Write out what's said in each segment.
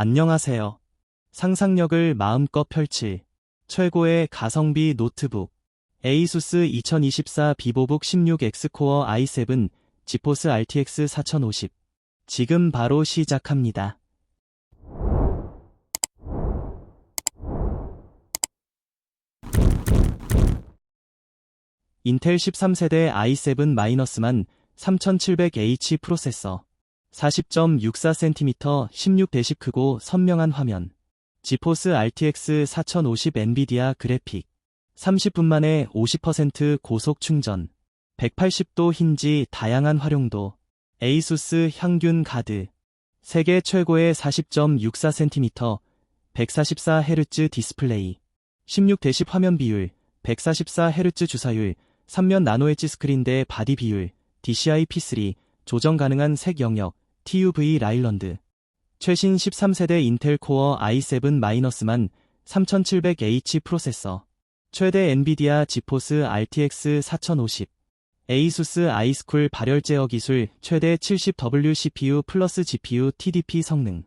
안녕하세요. 상상력을 마음껏 펼칠 최고의 가성비 노트북 에이수스 2024 비보북 16X 코어 i7 지포스 RTX 4050 지금 바로 시작합니다. 인텔 13세대 i7-만 3700H 프로세서 40.64cm 16대식 크고 선명한 화면. 지포스 RTX 4050 엔비디아 그래픽. 30분 만에 50% 고속 충전. 180도 힌지 다양한 활용도. 에이수스 향균 가드. 세계 최고의 40.64cm 144Hz 디스플레이. 16대10 화면 비율 144Hz 주사율 3면 나노 엣지 스크린 대 바디 비율 DCI P3 조정 가능한 색 영역 TUV 라일런드. 최신 13세대 인텔 코어 i7-만 3700H 프로세서. 최대 엔비디아 지포스 RTX 4050 에이수스 아이스쿨 발열 제어 기술 최대 70W CPU 플러스 GPU TDP 성능.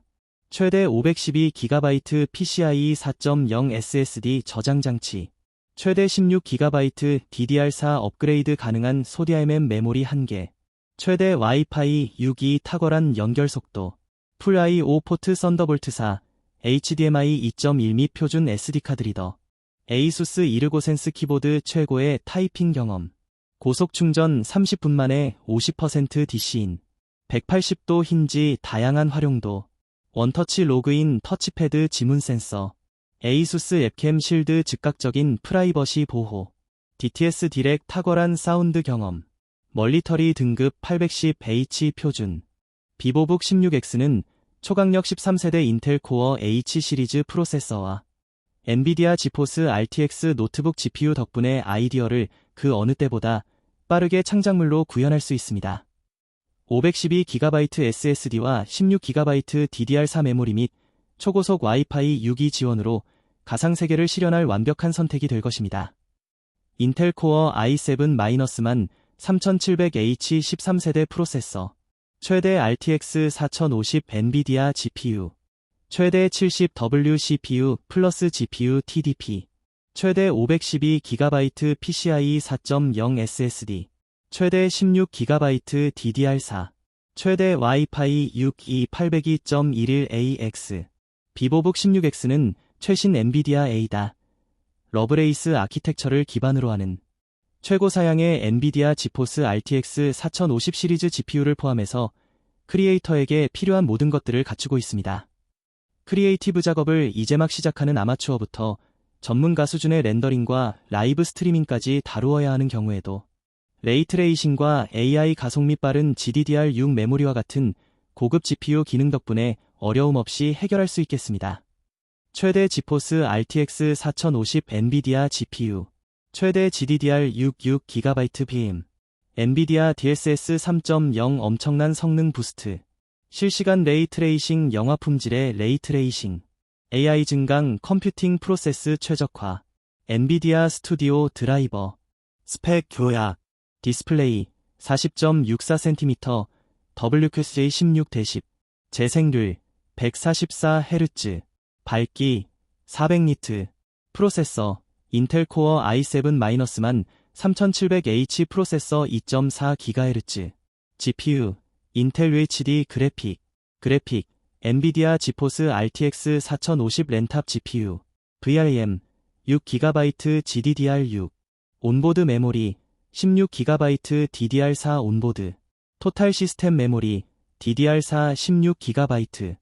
최대 512GB PCIe 4.0 SSD 저장 장치. 최대 16GB DDR4 업그레이드 가능한 소디아MM 메모리 1개 최대 와이파이 6.2 탁월한 연결 속도 풀 i5 포트 썬더볼트 4 HDMI 2.1 및 표준 SD카드 리더 에이수스 이르고센스 키보드 최고의 타이핑 경험 고속 충전 30분 만에 50% DC인 180도 힌지 다양한 활용도 원터치 로그인 터치패드 지문 센서 에이수스 앱캠 실드 즉각적인 프라이버시 보호 DTS 디렉 탁월한 사운드 경험 멀리터리 등급 810H 표준 비보북 16X는 초강력 13세대 인텔 코어 H 시리즈 프로세서와 엔비디아 지포스 RTX 노트북 GPU 덕분에 아이디어를 그 어느 때보다 빠르게 창작물로 구현할 수 있습니다. 512GB SSD와 16GB DDR4 메모리 및 초고속 와이파이 6이 지원으로 가상세계를 실현할 완벽한 선택이 될 것입니다. 인텔 코어 i7-만 3700H 13세대 프로세서, 최대 RTX 4050 엔비디아 GPU, 최대 70W CPU 플러스 GPU TDP, 최대 512GB PCIe 4.0 SSD, 최대 16GB DDR4, 최대 와이파이 6E 802.11AX, 비보북 16X는 최신 엔비디아 A다. 러브레이스 아키텍처를 기반으로 하는 최고 사양의 엔비디아 지포스 RTX 4050 시리즈 GPU를 포함해서 크리에이터에게 필요한 모든 것들을 갖추고 있습니다. 크리에이티브 작업을 이제 막 시작하는 아마추어부터 전문가 수준의 렌더링과 라이브 스트리밍까지 다루어야 하는 경우에도 레이트레이싱과 AI 가속 및 빠른 GDDR6 메모리와 같은 고급 GPU 기능 덕분에 어려움 없이 해결할 수 있겠습니다. 최대 지포스 RTX 4050 엔비디아 GPU 최대 GDDR6 6GB BM 엔비디아 DSS 3.0 엄청난 성능 부스트. 실시간 레이트레이싱 영화 품질의 레이트레이싱. AI 증강 컴퓨팅 프로세스 최적화. 엔비디아 스튜디오 드라이버. 스펙 교약. 디스플레이 40.64cm WQC 16-10 재생률 144Hz 밝기 400니트. 프로세서 인텔 코어 i7-만 3700H 프로세서 2.4GHz GPU 인텔 UHD 그래픽. 그래픽 엔비디아 지포스 RTX 4050 렌탑 GPU VRM 6GB GDDR6 온보드 메모리 16GB DDR4 온보드. 토탈 시스템 메모리 DDR4 16GB